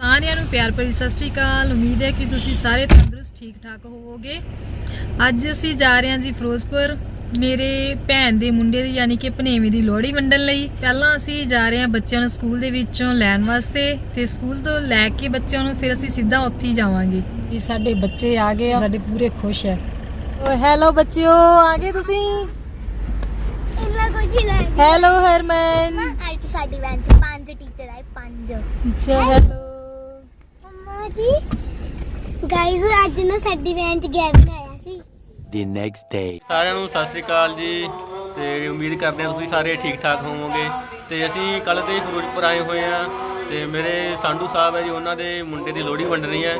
ਸਾਰਿਆਂ ਨੂੰ ਪਿਆਰ ਭਰੀ ਸਤਿ ਸ਼੍ਰੀ ਅਕਾਲ। ਉਮੀਦ ਹੈ ਕਿ ਤੁਸੀਂ ਸਾਰੇ ਤੰਦਰੁਸਤ ਠੀਕ ਠਾਕ ਹੋਵੋਗੇ। ਅੱਜ ਅਸੀਂ ਜਾ ਰਹੇ ਹਾਂ ਜੀ ਫਿਰੋਜ਼ਪੁਰ। ਮੇਰੇ ਭੈਣ ਦੇ ਮੁੰਡੇ ਦੀ ਯਾਨੀ ਕਿ ਭਨੇਵੀਂ ਦੀ ਲੋਹੜੀ ਵੰਡਣ ਲਈ ਪਹਿਲਾਂ ਅਸੀਂ ਜਾ ਰਹੇ ਹਾਂ ਬੱਚਿਆਂ ਨੂੰ ਸਕੂਲ ਦੇ ਵਿੱਚੋਂ ਲੈਣ ਵਾਸਤੇ ਤੇ ਸਕੂਲ ਤੋਂ ਲੈ ਕੇ ਬੱਚਿਆਂ ਨੂੰ ਫਿਰ ਅਸੀਂ ਸਿੱਧਾ ਉੱਥੇ ਹੀ ਜਾਵਾਂਗੇ। ਇਹ ਸਾਡੇ ਬੱਚੇ ਆ ਗਏ ਆ ਸਾਡੇ ਪੂਰੇ ਖੁਸ਼ ਹੈ। ਓ ਹੈਲੋ ਬੱਚਿਓ ਆ ਗਏ ਤੁਸੀਂ? ਇੰਨਾ ਕੁਝ ਲੈ ਹੈਲੋ ਹਰਮਨ। ਅੱਜ ਤਾਂ ਸਾਡੀ ਵੈਨ ਚ ਪੰਜ ਟੀਚਰ ਆਏ ਪੰਜ। ਅੱਛਾ ਹੈਲੋ ਮੰਮਾ ਜੀ ਗਾਇਜ਼ ਅੱਜ ਨਾ ਸਾਡੀ ਵੈਨ ਚ ਗੈਵਨ ਆਇਆ the next day. ਸਾਰਿਆਂ ਨੂੰ ਸਤਿ ਸ੍ਰੀ ਅਕਾਲ ਜੀ ਤੇ ਉਮੀਦ ਕਰਦੇ ਹਾਂ ਤੁਸੀਂ ਸਾਰੇ ਠੀਕ ਠਾਕ ਹੋਵੋਗੇ। ਤੇ ਅਸੀਂ ਕੱਲ ਦੇ ਫਿਰੋਜ਼ਪੁਰ ਆਏ ਹੋਏ ਆ ਤੇ ਮੇਰੇ ਸਾਂਢੂ ਸਾਹਿਬ ਹੈ ਜੀ, ਉਹਨਾਂ ਦੇ ਮੁੰਡੇ ਦੀ ਲੋਹੜੀ ਵੰਡਣੀ ਹੈ।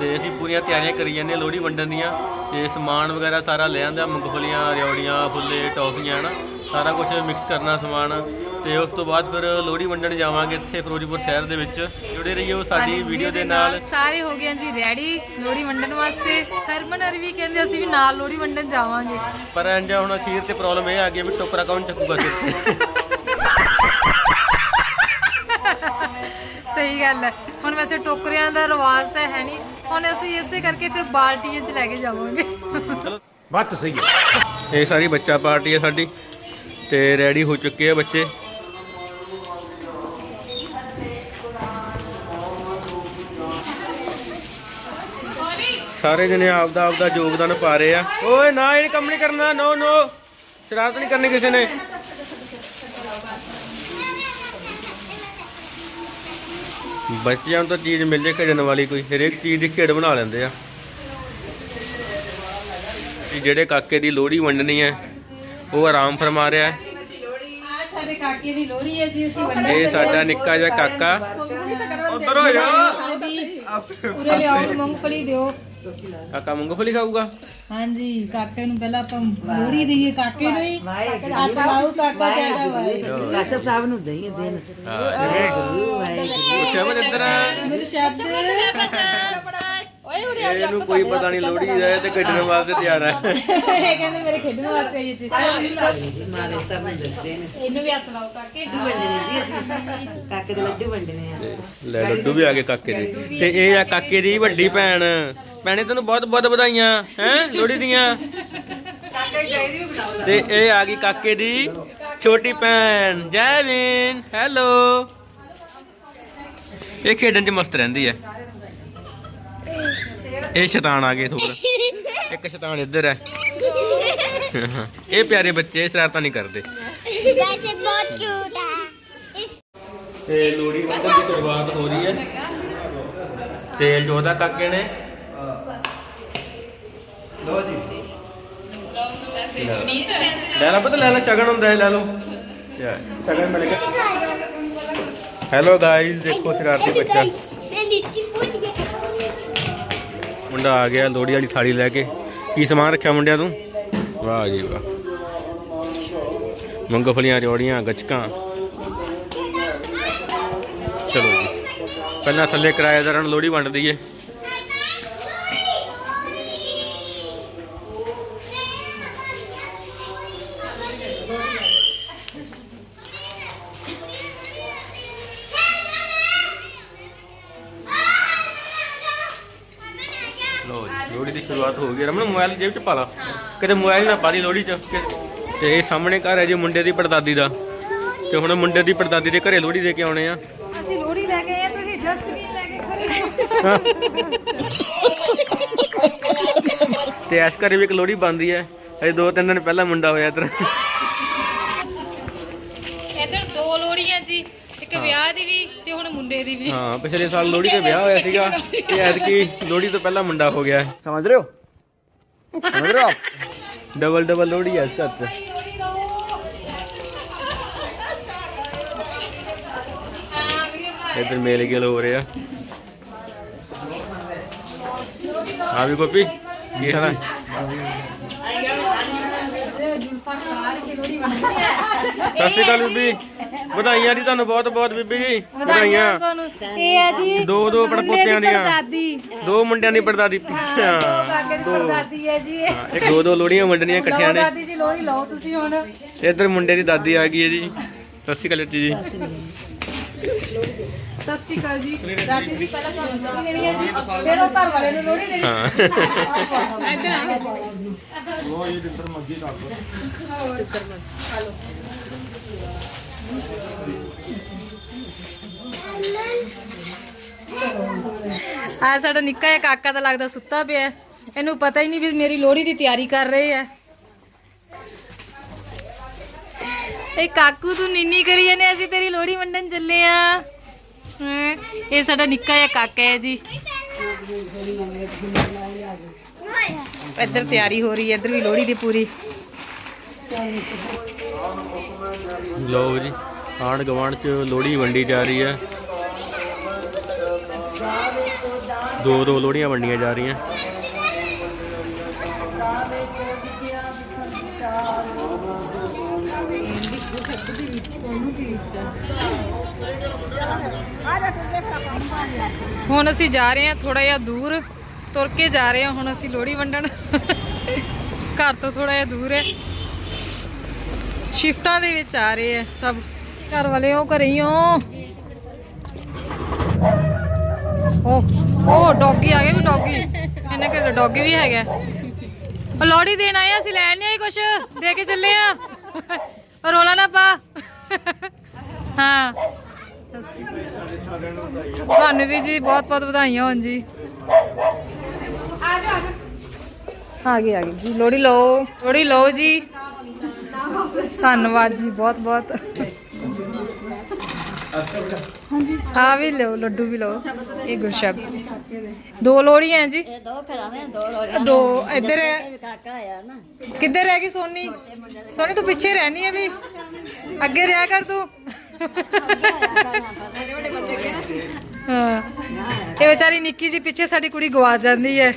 ਤੇ ਅਸੀਂ ਪੂਰੀਆਂ ਤਿਆਰੀਆਂ ਕਰੀ ਜਾਂਦੇ ਹਾਂ ਲੋਹੜੀ ਵੰਡਣ ਦੀਆਂ। ਤੇ ਸਮਾਨ ਵਗੈਰਾ ਸਾਰਾ ਲੈ ਆਂਦਾ, ਮੂੰਗਫਲੀਆਂ, ਰਿਓੜੀਆਂ, ਫੁੱਲੇ, ਟੌਫੀਆਂ ਨਾ ਸਾਰਾ ਕੁਝ ਮਿਕਸ ਕਰਨਾ ਸਮਾਨ। ਤੇ ਉਸ ਤੋਂ ਬਾਅਦ ਫਿਰ ਲੋਹੜੀ ਵੰਡਣ ਜਾਵਾਂਗੇ ਇੱਥੇ ਫਿਰੋਜ਼ਪੁਰ ਸ਼ਹਿਰ ਦੇ ਵਿੱਚ। ਜੁੜੇ ਰਹੀਓ ਸਾਡੀ ਵੀਡੀਓ ਦੇ ਨਾਲ। ਸਾਰੇ ਹੋ ਗਏ ਹਾਂ ਜੀ ਰੈਡੀ ਲੋਹੜੀ ਵੰਡਣ ਵਾਸਤੇ। ਹਰਮਨ ਹਰ ਵੀ ਕਹਿੰਦੇ ਅਸੀਂ ਵੀ ਨਾਲ ਲੋਹੜੀ ਵੰਡਣ ਜਾਵਾਂਗੇ। ਪਰ ਆ ਹੁਣ ਅਖੀਰ ਤੇ ਪ੍ਰੋਬਲਮ ਇਹ ਆ ਗਈ ਵੀ ਟੋਕਰਾ ਕੌਣ ਚੱਕੂਗਾ ਸਹੀ ਗੱਲ ਹੈ ਹੁਣ ਵੈਸੇ ਟੋਕਰਿਆਂ ਦਾ ਰਿਵਾਜ ਤਾਂ ਹੈ ਨਹੀਂ। ਹੁਣ ਅਸੀਂ ਇਸੇ ਕਰਕੇ ਫਿਰ ਬਾਲਟੀਆਂ 'ਚ ਲੈ ਕੇ ਜਾਵਾਂਗੇ। ਬਾਤ ਤਾਂ ਸਹੀ ਹੈ। ਇਹ ਸਾਰੀ ਬੱਚਾ ਪਾਰਟੀ ਹੈ ਸਾਡੀ ਤੇ ਰੈਡੀ ਹੋ ਚੁੱਕੇ ਆ ਬੱਚੇ। ਸਾਰੇ ਜਣੇ ਆਪਦਾ ਆਪਦਾ ਯੋਗਦਾਨ ਪਾ ਰਹੇ ਆ। ਓਏ ਨਾ ਇਹ ਕੰਮ ਨਹੀਂ ਕਰਨਾ ਨੋ ਨੋ। ਸ਼ਰਾਰਤ ਨਹੀਂ ਕਰਨੀ ਕਿਸੇ ਨੇ। ਬੱਚਿਆਂ ਨੂੰ ਤਾਂ ਚੀਜ਼ ਮਿਲ ਜੇ ਖੇਡਣ ਵਾਲੀ ਕੋਈ ਹਰੇਕ ਚੀਜ਼ ਦੀ ਖੇਡ ਬਣਾ ਲੈਂਦੇ ਆ। ਜਿਹੜੇ ਕਾਕੇ ਦੀ ਲੋਹੜੀ ਵੰਡਣੀ ਹੈ ਉਹ ਆਰਾਮ ਫਰਮਾ ਰਿਹਾ ਹੈ। ਸਾਡੇ ਕਾਕੇ ਦੀ ਲੋਹੜੀ ਹੈ ਜੀ ਅਸੀਂ ਇਹ ਸਾਡਾ ਨਿੱਕਾ ਜਿਹਾ ਕਾਕਾ। ਉਧਰ ਹੋ ਜਾ ਪੂਰੇ ਲਿਆਓ ਮੂੰਗਫਲੀ ਦਿਓ। ਕਾਕਾ ਮੂੰਗਫਲੀ ਖਾਊਗਾ? ਹਾਂਜੀ ਕਾਕੇ ਨੂੰ ਪਹਿਲਾਂ ਆਪਾਂ ਲੋਹੜੀ ਦਈਏ ਕਾਕੇ ਨੂੰ ਹੀ। ਹੱਥ ਲਾਓ ਕਾਕਾ ਚਾਹਦਾ ਵਾਏ ਕਾਕਾ ਸਾਹਿਬ ਨੂੰ ਦਈਏ ਦੇਣ ਸ਼ਬਦ ਇੱਧਰ ਆ। ਮੇਰੇ ਸ਼ਬਦ। ਓਏ ਉਰੇ ਇਹਨੂੰ ਕੋਈ ਪਤਾ ਨਹੀਂ ਦਾ ਇਹ ਤੇ ਗੱਡਣ ਵਾਸਤੇ ਤਿਆਰ ਹੈ ਇਹ ਕਹਿੰਦੇ ਮੇਰੇ ਖੇਡਣ ਵਾਸਤੇ ਆਈ ਸੀ। ਮਾਰੇ ਸਭ ਨੂੰ ਦੱਸਦੇ ਨੇ। ਇਹਨੂੰ ਵੀ ਹੱਥ ਲਾਓ ਕਾਕੇ। ਵੰਡਣੇ ਜੀ ਅਸੀਂ। ਕਾਕੇ ਦੇ ਲੱਡੂ ਵੰਡਣੇ ਆ। ਲੈ ਲੱਡੂ ਵੀ ਆ ਗਏ ਕਾਕੇ ਦੇ। ਤੇ ਇਹ ਆ ਕਾਕੇ ਦੀ ਵੱਡੀ ਭੈਣ। ਭੈਣੇ ਤੈਨੂੰ ਬਹੁਤ ਬਹੁਤ ਵਧਾਈਆਂ ਹੈ ਲੋਹੜੀ ਦੀਆਂ। ਤੇ ਇਹ ਆ ਗਈ ਕਾਕੇ ਦੀ ਛੋਟੀ ਭੈਣ ਜੈਵਿਨ ਹੈਲੋ। ਇਹ ਖੇਡਣ 'ਚ ਮਸਤ ਰਹਿੰਦੀ ਹੈ ਇਹ ਸ਼ੈਤਾਨ ਆ ਗਏ ਥੋੜਾ ਇੱਕ ਸ਼ੈਤਾਨ ਇੱਧਰ ਹੈ ਇਹ ਪਿਆਰੇ ਬੱਚੇ ਸ਼ਰਾਰਤਾਂ ਨਹੀਂ ਕਰਦੇ। ਇਹ ਬਹੁਤ ਕਿਊਟ ਹੈ ਇਸ ਤੇ ਲੋਹੜੀ ਵੰਡਣ ਦੀ ਸ਼ੁਰੂਆਤ ਹੋ ਰਹੀ ਹੈ ਤੇ ਜੋਦਾ ਕਾਕੇ ਨੇ ਲੋ ਜੀ। ਲੈ ਲਾ ਪਤਾ ਲੈ ਲਾ ਸ਼ਗਨ ਹੁੰਦਾ ਹੈ ਲੈ ਲਓ। ਯਾ, ਸ਼ਗਨ ਮਿਲ ਗਿਆ। ਹੈਲੋ ਗਾਇਸ ਦੇਖੋ ਸ਼ਰਾਰਤੀ ਬੱਚਾ। ਮੁੰਡਾ ਆ ਗਿਆ ਲੋਹੜੀ ਵਾਲੀ ਥਾਲੀ ਲੈ ਕੇ। ਕੀ ਸਮਾਨ ਰੱਖਿਆ ਮੁੰਡਿਆਂ ਤੂੰ? ਵਾਹ ਜੀ ਵਾਹ। ਮੂੰਗਫਲੀਆਂ ਰਿਓੜੀਆਂ ਗੱਚਕਾਂ। ਚਲੋ ਜੀ। ਪਹਿਲਾਂ ਥੱਲੇ ਕਿਰਾਏਦਾਰਾਂ ਨੂੰ ਲੋਹੜੀ ਵੰਡ ਦਈਏ। ਹੋ ਗਈ ਰਮਨ ਮੋਬਾਈਲ ਜੇਬ ਚ ਪਾ ਲਾ। ਕਿਤੇ ਮੋਬਾਈਲ ਨਾ ਪਾ ਦੀ ਲੋਹੜੀ ਚ। ਤੇ ਇਹ ਸਾਹਮਣੇ ਘਰ ਹੈ ਜੀ ਮੁੰਡੇ ਦੀ ਪੜਦਾਦੀ ਦਾ। ਤੇ ਹੁਣ ਮੁੰਡੇ ਦੀ ਪੜਦਾਦੀ ਦੇ ਘਰੇ ਲੋਹੜੀ ਦੇ ਕੇ ਆਉਣੇ ਆ। ਅਸੀਂ ਲੋਹੜੀ ਲੈ ਕੇ ਆਏ ਆ, ਤੁਸੀਂ ਡਸਟਬਿਨ ਲੈ ਕੇ ਖੜੇ ਤੇ ਐਸ ਘਰੇ ਵੀ ਇੱਕ ਲੋਹੜੀ ਬੰਦੀ ਹੈ। ਅਜੇ ਦੋ ਤਿੰਨ ਦਿਨ ਪਹਿਲਾਂ ਮੁੰਡਾ ਹੋਇਆ ਇੱਧਰ। ਇੱਧਰ ਦੋ ਲੋਹੜੀਆਂ ਜੀ ਇੱਕ ਵਿਆਹ ਦੀ ਵੀ ਤੇ ਹੁਣ ਮੁੰਡੇ ਦੀ ਵੀ। ਹਾਂ ਪਿਛਲੇ ਸਾਲ ਲੋਹੜੀ ਤੇ ਵਿਆਹ ਹੋਇਆ ਸੀਗਾ ਤੇ ਐਤਕੀ ਲੋਹੜੀ ਤੋਂ ਪਹਿਲਾਂ ਮੁੰਡਾ ਹੋ ਗਿਆ। ਸਮਝ ਰਹੇ ਹੋ? ਸਮਝ ਰਹੇ ਹੋ ਆਪ? ਡਬਲ ਡਬਲ ਲੋਹੜੀ ਹੈ ਇਸ ਘਰ 'ਚ। ਇੱਧਰ ਮੇਲ ਗੇਲ ਹੋ ਰਿਹਾ। ਆ? ਹੈ ਸਤਿ ਸ਼੍ਰੀ ਅਕਾਲ ਬੀਬੀ। ਵਧਾਈਆਂ ਜੀ ਤੁਹਾਨੂੰ ਬਹੁਤ ਬਹੁਤ ਬੀਬੀ ਜੀ। ਵਧਾਈਆਂ। ਤੁਹਾਨੂੰ ਇਹ ਹੈ ਜੀ ਦੋ ਦੋ ਪੜਪੋਤਿਆਂ ਦੀਆਂ। ਦਾਦੀ ਦੋ ਮੁੰਡਿਆਂ ਦੀ ਪੜਦਾਦੀ ਹਾਂ ਕਾਕੇ ਦੀ ਪੜਦਾਦੀ ਹੈ ਜੀ। ਇਹ ਇੱਕ ਦੋ ਦੋ ਲੋੜੀਆਂ ਵੰਡਣੀਆਂ ਇਕੱਠਿਆਂ ਨੇ। ਦਾਦੀ ਜੀ ਲੋਹੀ ਲਓ ਤੁਸੀਂ ਹੁਣ। ਇੱਧਰ ਮੁੰਡੇ ਦੀ ਦਾਦੀ ਆ ਗਈ ਹੈ ਜੀ। ਸਤਿ ਸ਼੍ਰੀ ਅਕਾਲ ਜੀ। ਸਤਿ ਸ਼੍ਰੀ ਅਕਾਲ ਜੀ। ਦਾਦੀ ਜੀ ਪਹਿਲਾਂ ਤੁਹਾਨੂੰ ਲੋਹੜੀ ਦੇਣੀ ਹੈ ਜੀ ਫਿਰ ਉਹ ਘਰ ਵਾਲੇ ਨੂੰ ਲੋਹੜੀ ਦੇਣੀ ਹਾਂ। ਇੱਧਰ ਆ ਆ ਸਾਡਾ ਨਿੱਕਾ ਜਿਹਾ ਕਾਕਾ ਤਾਂ ਲੱਗਦਾ ਸੁੱਤਾ ਪਿਆ ਹੈ। ਇਹਨੂੰ ਪਤਾ ਹੀ ਨਹੀਂ ਵੀ ਮੇਰੀ ਲੋਹੜੀ ਦੀ ਤਿਆਰੀ ਕਰ ਰਹੇ ਆ ਇਹ ਕਾਕੂ ਤੂੰ ਨਿੰਨੀ ਕਰੀ ਜਾਂਦੇ ਅਸੀਂ ਤੇਰੀ ਲੋਹੜੀ ਵੰਡਣ ਚੱਲੇ ਆ। ਹੈਂ। ਇਹ ਸਾਡਾ ਨਿੱਕਾ ਜਿਹਾ ਕਾਕਾ ਹੈ ਜੀ। ਇੱਧਰ ਤਿਆਰੀ ਹੋ ਰਹੀ ਹੈ, ਇੱਧਰ ਵੀ ਲੋਹੜੀ ਦੀ ਪੂਰੀ। ਲਓ ਜੀ, ਆਂਢ ਗੁਆਂਢ ਚ ਲੋਹੜੀ ਵੰਡੀ ਜਾ ਰਹੀ ਹੈ। ਦੋ ਦੋ ਲੋਹੜੀਆਂ ਵੰਡੀਆਂ ਜਾ ਰਹੀਆਂ। ਹੁਣ ਅਸੀਂ ਜਾ ਰਹੇ ਹਾਂ ਥੋੜਾ ਜਿਹਾ ਦੂਰ ਤੁਰ ਕੇ ਜਾ ਰਹੇ ਹਾਂ ਹੁਣ ਅਸੀਂ ਲੋਹੜੀ ਵੰਡਣ। ਘਰ ਤੋਂ ਥੋੜਾ ਜਿਹਾ ਦੂਰ ਹੈ। ਸ਼ਿਫਟਾਂ ਦੇ ਵਿੱਚ ਆ ਰਹੇ ਆ ਸਭ। ਘਰ ਵਾਲੇ ਉਹ ਘਰੇ ਹੀ ਹੋ। ਉਹ ਉਹ ਡੌਗੀ ਆ ਗਿਆ ਵੀ ਡੌਗੀ। ਇਹਨੇ ਕਿ ਡੌਗੀ ਵੀ ਹੈਗਾ। ਉਹ ਲੋਹੜੀ ਦੇਣ ਆਏ ਆ, ਅਸੀਂ ਲੈਣ ਨਹੀਂ ਆਏ ਕੁਛ। ਦੇ ਕੇ ਚੱਲੇ ਆ ਰੋਲਾ ਨਾ ਪਾ। ਹਾਂ। ਤੁਹਾਨੂੰ ਵੀ ਜੀ ਬਹੁਤ ਬਹੁਤ ਵਧਾਈਆਂ ਹੋਣ ਜੀ। ਆ ਗਏ ਆ ਗਏ। ਜੀ ਲੋੜੀ ਲਓ। ਲੋੜੀ ਲਓ ਜੀ। ਧੰਨਵਾਦ ਜੀ ਬਹੁਤ ਬਹੁਤ। ਆ ਵੀ ਲਓ ਲੱਡੂ ਵੀ ਲਓ ਇਹ ਗੁਰਸ਼ਬ ਦੋ ਲੋੜੀਆਂ ਹੈ ਜੀ। ਦੋ ਇੱਧਰ ਹੈ। ਕਿੱਧਰ ਰਹਿ ਗਈ ਸੋਨੀ? ਸੋਨੀ ਤੂੰ ਪਿੱਛੇ ਰਹਿਣੀ ਹੈ ਵੀ। ਅੱਗੇ ਰਿਹਾ ਕਰ ਤੂੰ। ਹਾਂ। ਇਹ ਵਿਚਾਰੀ ਨਿੱਕੀ ਜੀ ਪਿੱਛੇ ਸਾਡੀ ਕੁੜੀ ਗਵਾ ਜਾਂਦੀ ਹੈ।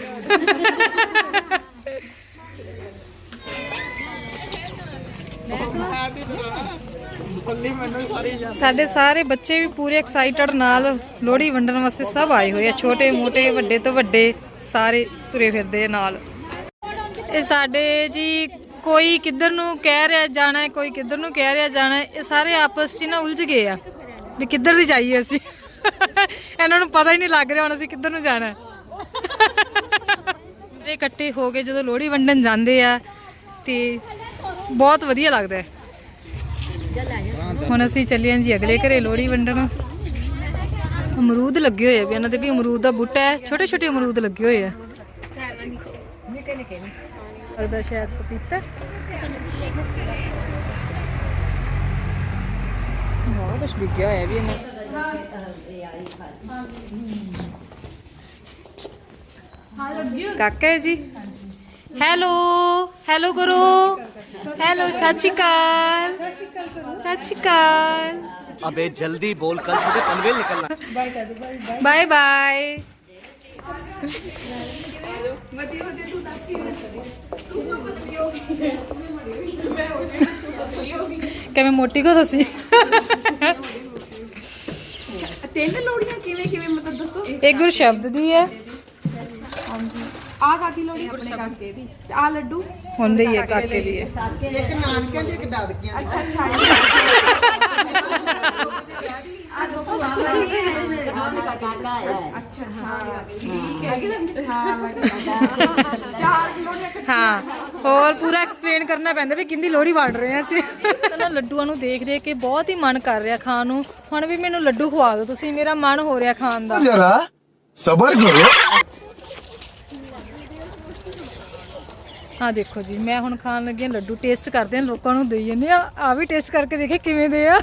ਸਾਡੇ ਸਾਰੇ ਬੱਚੇ ਵੀ ਪੂਰੇ ਐਕਸਾਈਟਡ ਨਾਲ ਲੋਹੜੀ ਵੰਡਣ ਵਾਸਤੇ ਸਭ ਆਏ ਹੋਏ ਆ। ਛੋਟੇ, ਮੋਟੇ, ਵੱਡੇ ਤੋਂ ਵੱਡੇ ਸਾਰੇ ਤੁਰੇ ਫਿਰਦੇ ਆ ਨਾਲ। ਇਹ ਸਾਡੇ ਜੀ ਕੋਈ ਕਿੱਧਰ ਨੂੰ ਕਹਿ ਰਿਹਾ ਜਾਣਾ ਹੈ ਕੋਈ ਕਿੱਧਰ ਨੂੰ ਕਹਿ ਰਿਹਾ ਜਾਣਾ ਹੈ ਇਹ ਸਾਰੇ ਆਪਸ 'ਚ ਨਾ ਉਲਝ ਗਏ ਆ। ਵੀ ਕਿੱਧਰ ਦੀ ਜਾਈਏ ਅਸੀਂ? ਇਹਨਾਂ ਨੂੰ ਪਤਾ ਹੀ ਨਹੀਂ ਲੱਗ ਰਿਹਾ ਹੁਣ ਅਸੀਂ ਕਿੱਧਰ ਨੂੰ ਜਾਣਾ। ਹੈ ਇਕੱਠੇ ਹੋ ਕੇ ਜਦੋਂ ਲੋਹੜੀ ਵੰਡਣ ਜਾਂਦੇ ਆ ਤੇ ਬਹੁਤ ਵਧੀਆ ਲੱਗਦਾ ਹੈ। ਹੁਣ ਅਸੀਂ ਚੱਲੇ ਜੀ ਅਗਲੇ ਘਰੇ ਲੋਹੜੀ ਵੰਡਣ। ਅਮਰੂਦ ਲੱਗੇ ਹੋਏ ਆ ਵੀ ਇਹਨਾਂ ਦੇ ਵੀ ਅਮਰੂਦ ਦਾ ਬੂਟਾ ਹੈ ਛੋਟੇ ਛੋਟੇ ਅਮਰੂਦ ਲੱਗੇ ਹੋਏ ਆ। ਲੱਗਦਾ ਸ਼ਾਇਦ ਪਪੀਤਾ ਬਹੁਤ ਕੁਛ ਬੀਜਿਆ ਹੋਇਆ ਵੀ ਇਹਨੇ ਕਾਕਾ ਹੈ ਜੀ ਹੈਲੋ ਹੈਲੋ ਕਰੋ ਹੈਲੋ ਸਤਿ ਸ਼੍ਰੀ ਅਕਾਲ ਸਤਿ ਸ਼੍ਰੀ ਅਕਾਲ अबे जल्दी बोल कल सुबह पनवेल निकलना ਬਾਏ ਬਾਏ ਕਿਵੇਂ ਮੋਟੀ ਕੋ ਤੁਸੀਂ? ਤਿੰਨ ਲੋੜੀਆਂ ਕਿਵੇਂ ਕਿਵੇਂ ਮਤਲਬ ਦੱਸੋ? ਇਹ ਗੁਰ ਸ਼ਬਦ ਦੀ ਹੈ। ਆ ਕਾਦੀ ਲੋੜੀ? ਆਪਣੇ ਕਾਕੇ ਦੀ। ਆ ਲੱਡੂ? ਹੁੰਦੇ ਹੀ ਹੈ ਕਾਕੇ ਦੀ ਹੈ। ਅੱਛਾ ਅੱਛਾ। ਹਾਂ। ਹਾਂ ਹੋਰ ਪੂਰਾ ਐਕਸਪਲੇਨ ਕਰਨਾ ਪੈਂਦਾ ਵੀ ਕਿੰਦੀ ਲੋਹੜੀ ਵੜ ਰਹੇ ਆ ਅਸੀਂ। ਨਾ ਲੱਡੂਆਂ ਨੂੰ ਦੇਖ ਦੇਖ ਕੇ ਬਹੁਤ ਹੀ ਮਨ ਕਰ ਰਿਹਾ ਖਾਣ ਨੂੰ। ਹੁਣ ਵੀ ਮੈਨੂੰ ਲੱਡੂ ਖਵਾ ਦਿਓ ਤੁਸੀਂ ਮੇਰਾ ਮਨ ਹੋ ਰਿਹਾ ਖਾਣ ਦਾ। ਜਰਾ ਸਬਰ ਕਰੋ। ਆ ਦੇਖੋ ਜੀ ਮੈਂ ਹੁਣ ਖਾਣ ਲੱਗੀ ਹਾਂ ਲੱਡੂ ਟੇਸਟ ਕਰਦੇ ਹਾਂ ਲੋਕਾਂ ਨੂੰ ਦੇਈ ਜੰਨੇ ਆ ਆ ਵੀ ਟੇਸਟ ਕਰਕੇ ਦੇਖੇ ਕਿਵੇਂ ਦੇ ਆ।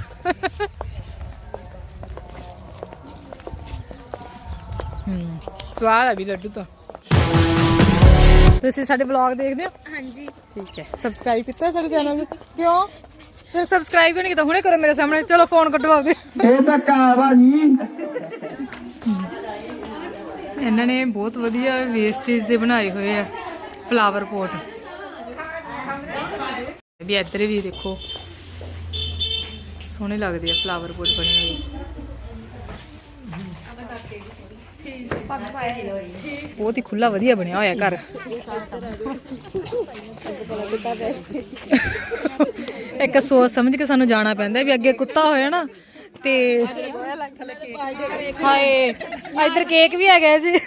ਹੂੰ ਸਵਾਦ ਆ ਵੀ ਲੱਡੂ ਤਾਂ। ਤੁਸੀਂ ਸਾਡੇ ਵਲੌਗ ਦੇਖਦੇ ਹੋ? ਹਾਂਜੀ। ਠੀਕ ਹੈ। ਸਬਸਕ੍ਰਾਈਬ ਕੀਤਾ ਸਾਡੇ ਚੈਨਲ ਨੂੰ? ਕਿਉਂ? ਫਿਰ ਸਬਸਕ੍ਰਾਈਬ ਨਹੀਂ ਕੀਤਾ ਹੁਣੇ ਕਰੋ ਮੇਰੇ ਸਾਹਮਣੇ। ਚਲੋ ਫੋਨ ਕੱਢੋ ਆਪਦੇ। ਇਹ ਤਾਂ ਕਾਵਾ ਜੀ। ਇਹਨਾਂ ਨੇ ਬਹੁਤ ਵਧੀਆ ਵੇਸਟੇਜ ਦੇ ਬਣਾਏ ਹੋਏ ਆ ਫਲਾਵਰ ਪੋਟ ਵੀ ਇੱਧਰ ਵੀ ਦੇਖੋ ਸੋਹਣੇ ਲੱਗਦੇ ਆ ਫਲਾਵਰ ਪੋਟ ਬਣੇ ਹੋਏ। ਬਹੁਤ ਹੀ ਖੁੱਲਾ ਵਧੀਆ ਬਣਿਆ ਹੋਇਆ ਘਰ। ਇੱਕ ਸੋਚ ਸਮਝ ਕੇ ਸਾਨੂੰ ਜਾਣਾ ਪੈਂਦਾ ਵੀ ਅੱਗੇ ਕੁੱਤਾ ਹੋਇਆ ਨਾ ਤੇ ਹਾਏ ਇੱਧਰ ਕੇਕ ਵੀ ਹੈਗਾ ਜੀ।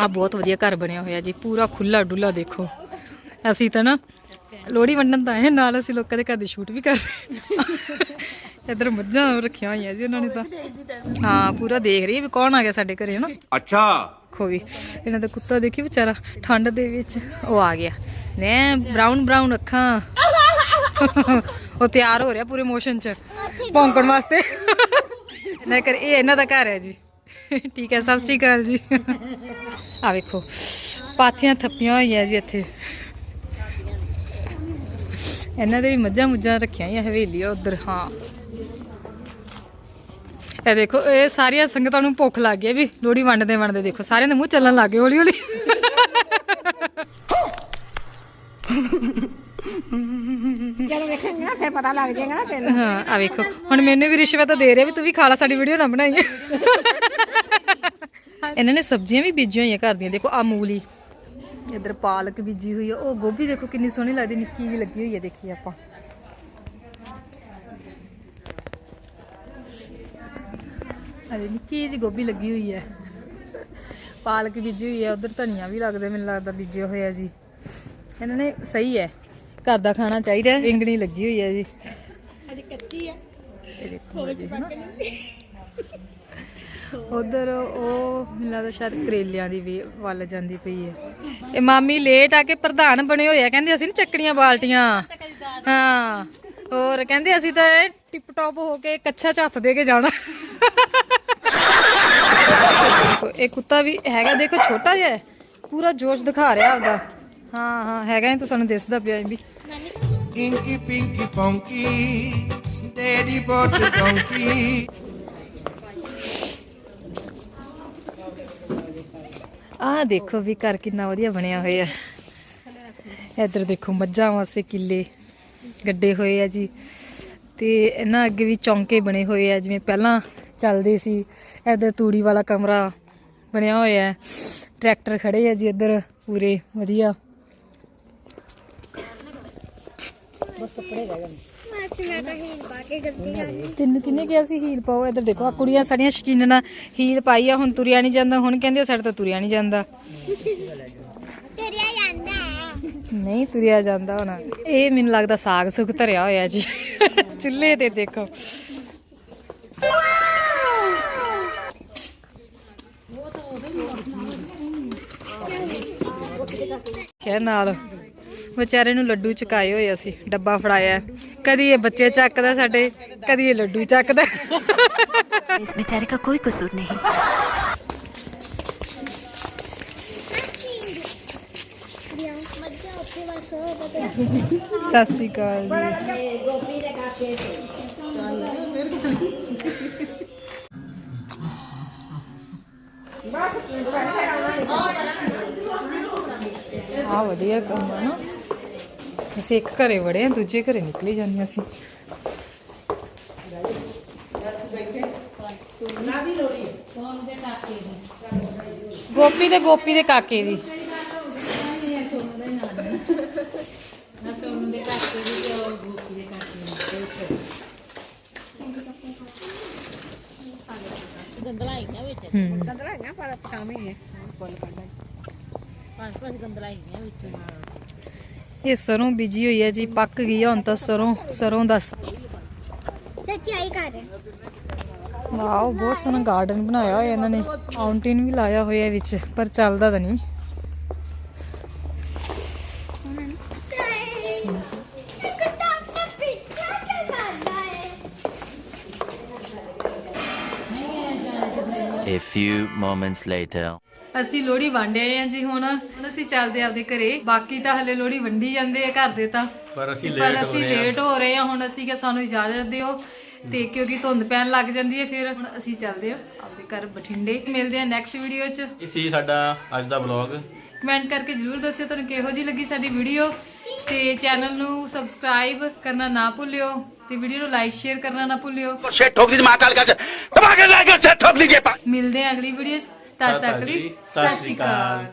ਆ ਬਹੁਤ ਵਧੀਆ ਘਰ ਬਣਿਆ ਹੋਇਆ ਜੀ ਪੂਰਾ ਖੁੱਲਾ ਡੁੱਲਾ ਦੇਖੋ। ਅਸੀਂ ਤਾਂ ਨਾ ਲੋਹੜੀ ਵੰਡਣ ਤਾਂ ਆਏ ਹਾਂ, ਨਾਲ ਅਸੀਂ ਲੋਕਾਂ ਦੇ ਘਰ ਦੀ ਸ਼ੂਟ ਵੀ ਕਰ ਰਹੇ ਇਧਰ ਮੱਝਾਂ ਰੱਖੀਆਂ ਹੋਈਆਂ ਜੀ ਉਹਨਾਂ ਨੇ ਤਾਂ। ਹਾਂ। ਪੂਰਾ ਦੇਖ ਰਹੀ ਵੀ ਕੌਣ ਆ ਗਿਆ ਸਾਡੇ ਘਰੇ ਹਨਾ? ਅੱਛਾ। ਦੇਖੋ ਵੀ ਇਹਨਾਂ ਦਾ ਕੁੱਤਾ ਦੇਖੀ ਵਿਚਾਰਾ ਠੰਡ ਦੇ ਵਿੱਚ ਉਹ ਆ ਗਿਆ। ਲੈ ਬਰਾਊਨ ਬਰਾਊਨ ਅੱਖਾਂ। ਉਹ ਤਿਆਰ ਹੋ ਰਿਹਾ ਪੂਰੇ ਮੋਸ਼ਨ 'ਚ ਭੌਂਕਣ ਵਾਸਤੇ। ਨਾ ਕਰ ਇਹ ਇਹਨਾਂ ਦਾ ਘਰ ਹੈ ਜੀ। ਠੀਕ ਹੈ ਸਤਿ ਸ੍ਰੀ ਅਕਾਲ ਜੀ। ਆ ਵੇਖੋ ਪਾਥੀਆਂ ਥੱਪੀਆਂ ਹੋਈਆਂ ਜੀ ਇੱਥੇ। ਇਹਨਾਂ ਦੇ ਵੀ ਮੱਝਾਂ ਮੁੱਝਾਂ ਰੱਖੀਆਂ ਹੋਈਆਂ ਹਵੇਲੀ ਆ ਉਧਰ ਹਾਂ। ਇਹ ਦੇਖੋ ਇਹ ਸਾਰੀਆਂ ਸੰਗਤਾਂ ਨੂੰ ਭੁੱਖ ਲੱਗ ਗਈ ਹੈ ਵੀ ਲੋੜੀ ਵੰਡਦੇ ਵੰਡਦੇ ਦੇਖੋ ਸਾਰਿਆਂ ਦੇ ਮੂੰਹ ਚੱਲਣ ਲੱਗ ਗਏ ਹੌਲੀ ਹੌਲੀ ਜਦੋਂ ਵੇਖਾਂਗੇ ਨਾ ਫਿਰ ਪਤਾ ਲੱਗ ਜਾਏਗਾ ਨਾ ਤੈਨੂੰ। ਹਾਂ ਆ ਵੇਖੋ ਹੁਣ ਮੈਨੂੰ ਵੀ ਰਿਸ਼ਵਤ ਦੇ ਰਹੇ ਵੀ ਤੂੰ ਵੀ ਖਾ ਲਾ ਸਾਡੀ ਵੀਡੀਓ ਨਾ ਬਣਾਈ ਇਹਨਾਂ ਨੇ ਸਬਜ਼ੀਆਂ ਵੀ ਬੀਜੀਆਂ ਹੋਈਆਂ ਘਰ ਦੀਆਂ ਦੇਖੋ ਆ ਮੂਲੀ। ਇਧਰ ਪਾਲਕ ਬੀਜੀ ਹੋਈ ਆ। ਉਹ ਗੋਭੀ ਦੇਖੋ ਕਿੰਨੀ ਸੋਹਣੀ ਲੱਗਦੀ ਨਿੱਕੀ ਜਿਹੀ ਲੱਗੀ ਹੋਈ ਹੈ ਦੇਖੀ ਆਪਾਂ। ਅਰੇ ਨਿੱਕੀ ਜਿਹੀ ਗੋਭੀ ਲੱਗੀ ਹੋਈ ਹੈ ਪਾਲਕ ਬੀਜੀ ਹੋਈ ਹੈ ਉਧਰ ਧਨੀਆ ਵੀ ਲੱਗਦਾ ਮੈਨੂੰ ਲੱਗਦਾ ਬੀਜਿਆ ਹੋਇਆ ਜੀ। ਇਹਨਾਂ ਨੇ ਸਹੀ ਹੈ ਘਰ ਦਾ ਖਾਣਾ ਚਾਹੀਦਾ ਹੈ ਵਿੰਗਣੀ ਲੱਗੀ ਹੋਈ ਹੈ ਜੀ। ਅਜੇ ਕੱਚੀ ਆ। ਉਧਰ ਉਹ ਮੈਨੂੰ ਲੱਗਦਾ ਸ਼ਾਇਦ ਕਰੇਲਿਆਂ ਦੀ ਵੀ ਵੱਲ ਜਾਂਦੀ ਪਈ ਹੈ। ਇਹ ਮਾਮੀ ਲੇਟ ਆ ਕੇ ਪ੍ਰਧਾਨ ਬਣੇ ਹੋਏ ਆ। ਕਹਿੰਦੇ ਅਸੀਂ ਨੀ ਚੱਕਣੀਆਂ ਬਾਲਟੀਆਂ। ਹਾਂ ਹੋਰ ਕਹਿੰਦੇ ਅਸੀਂ ਤਾਂ ਟਿਪ ਟੌਪ ਹੋ ਕੇ ਕੱਛਾ ਝੱਥ ਦੇ ਕੇ ਜਾਣਾ। ਇਹ ਕੁੱਤਾ ਵੀ ਹੈਗਾ ਦੇਖੋ ਛੋਟਾ ਜਿਹਾ ਪੂਰਾ ਜੋਸ਼ ਦਿਖਾ ਰਿਹਾ ਆਪਦਾ। ਹਾਂ ਹਾਂ ਹੈਗਾ ਇਹ ਤਾਂ ਸਾਨੂੰ ਦਿਸਦਾ ਪਿਆ ਵੀ। Inky Pinky Funky, Daddy bought the ਆਹ ਦੇਖੋ ਵੀ ਘਰ ਕਿੰਨਾ ਵਧੀਆ ਬਣਿਆ ਹੋਇਆ। ਇੱਧਰ ਦੇਖੋ ਮੱਝਾਂ ਵਾਸਤੇ ਕਿੱਲੇ ਗੱਡੇ ਹੋਏ ਆ ਜੀ। ਤੇ ਇਹਨਾਂ ਅੱਗੇ ਵੀ ਚੌਂਕੇ ਬਣੇ ਹੋਏ ਆ, ਜਿਵੇਂ ਪਹਿਲਾਂ ਚੱਲਦੇ ਸੀ। ਇੱਧਰ ਤੂੜੀ ਵਾਲਾ ਕਮਰਾ ਬਣਿਆ ਹੋਇਆ ਹੈ। ਟਰੈਕਟਰ ਖੜੇ ਆ ਜੀ ਇੱਧਰ ਪੂਰੇ, ਵਧੀਆ। ਮਾਸੀ ਮੈਂ ਤਾਂ ਹੀਲ ਪਾ ਕੇ ਗਲਤੀ ਕਰ ਲਈ ਤੈਨੂੰ ਕਿੰਨੇ ਕਿਹਾ ਸੀ ਹੀਲ ਪਾਓ? ਇੱਧਰ ਦੇਖੋ ਆ ਕੁੜੀਆਂ ਸਾਰੀਆਂ ਸ਼ਕੀਨ ਨਾਲ ਹੀਲ ਪਾਈ ਆ ਹੁਣ ਤੁਰਿਆ ਨਹੀਂ ਜਾਂਦਾ। ਹੁਣ ਕਹਿੰਦੇ ਸਾਡੇ ਤੋਂ ਤੁਰਿਆ ਨਹੀਂ ਜਾਂਦਾ। ਤੇਰਿਆ ਜਾਂਦਾ ਹੈ। ਨਹੀਂ ਤੁਰਿਆ ਜਾਂਦਾ ਹੁਣ। ਇਹ ਮੈਨੂੰ ਲੱਗਦਾ ਸਾਗ ਸੁਗ ਧਰਿਆ ਹੋਇਆ ਜੀ। ਚੁੱਲ੍ਹੇ ਤੇ ਦੇਖੋ। ਖੈਰ ਨਾਲ। ਵਿਚਾਰੇ ਨੂੰ ਲੱਡੂ ਚੁਕਾਏ ਹੋਏ ਅਸੀਂ ਡੱਬਾ ਫੜਾਇਆ ਕਦੀ ਇਹ ਬੱਚੇ ਚੱਕਦਾ ਸਾਡੇ ਕਦੀ ਇਹ ਲੱਡੂ ਚੱਕਦਾ। ਇਸ ਵਿਚਾਰੇ ਦਾ ਕੋਈ ਕਸੂਰ ਨਹੀਂ। ਸਤਿ ਸ਼੍ਰੀ ਅਕਾਲ ਆ ਵਧੀਆ ਕੰਮ ਹੈ ਨਾ। ਅਸੀਂ ਇੱਕ ਘਰੇ ਵੜੇ ਆ ਦੂਜੇ ਘਰੇ ਨਿਕਲੀ ਜਾਂਦੀਆਂ ਸੀ ਗੋਪੀ ਦੇ ਗੋਪੀ ਦੇ ਕਾਕੇ ਦੀ। ਗੰਦਲਾਈਆਂ ਪਰ ਪਕਾਵੇਂ ਹੈ ਇਹ ਸਰੋਂ ਬੀਜੀ ਹੋਈ ਹੈ ਜੀ ਪੱਕ ਗਈ ਹੁਣ ਤਾਂ ਸਰੋਂ ਸਰੋਂ ਦਾ ਸੱਚਾਈ ਕਰ ਵਾਓ ਬਹੁਤ ਸੋਹਣਾ ਗਾਰਡਨ ਬਣਾਇਆ ਹੋਇਆ ਇਹਨਾਂ ਨੇ। ਫਾਊਂਟੇਨ ਵੀ ਲਾਇਆ ਹੋਇਆ ਵਿੱਚ ਪਰ ਚੱਲਦਾ ਤਾਂ ਨਹੀਂ। Few moments later. ਅਸੀਂ ਲੋਹੜੀ ਵੰਡ ਆਏ ਹਾਂ ਜੀ ਹੁਣ। ਹੁਣ ਅਸੀਂ ਚੱਲਦੇ ਆਪਦੇ ਘਰੇ। ਬਾਕੀ ਤਾਂ ਹਲੇ ਲੋਹੜੀ ਵੰਡੀ ਜਾਂਦੇ ਆ ਘਰ ਦੇ ਤਾਂ। ਪਰ ਅਸੀਂ ਪਰ ਲੇਟ ਹੋ। ਅਸੀਂ ਲੇਟ ਹੋ ਰਹੇ ਹਾਂ। ਹੁਣ ਅਸੀਂ ਕਿ ਸਾਨੂੰ ਇਜਾਜ਼ਤ ਦਿਓ। ਤੇ ਕਿਉਂਕਿ ਧੁੰਦ ਪੈਣ ਲੱਗ ਜਾਂਦੀ ਹੈ ਫਿਰ। ਹੁਣ ਅਸੀਂ ਚੱਲਦੇ ਹਾਂ ਆਪਦੇ ਘਰ ਬਠਿੰਡੇ। ਮਿਲਦੇ ਹਾਂ ਨੈਕਸਟ ਵੀਡੀਓ 'ਚ। ਇਹ ਸੀ ਸਾਡਾ ਅੱਜ ਦਾ ਵਲੌਗ ਕਮੈਂਟ ਕਰਕੇ ਜਰੂਰ ਦੱਸਿਓ ਤੁਹਾਨੂੰ ਕਿਹੋ ਜੀ ਲੱਗੀ ਸਾਡੀ ਵੀਡੀਓ ਤੇ ਚੈਨਲ ਨੂੰ ਸਬਸਕ੍ਰਾਈਬ ਕਰਨਾ ਨਾ ਭੁੱਲਿਓ। ਤੇ ਵੀਡੀਓ ਨੂੰ ਲਾਈਕ ਸ਼ੇਅਰ ਕਰਨਾ ਨਾ ਭੁੱਲਿਓ शेठ ठोक दीजिए महाकाल का दबा के लाइक और शेठ ठोक दीजिए ਮਿਲਦੇ ਹਾਂ ਅਗਲੀ ਵੀਡੀਓ 'ਚ ਤਦ ਤੱਕ ਲਈ ਸਤਿ ਸ਼੍ਰੀ ਅਕਾਲ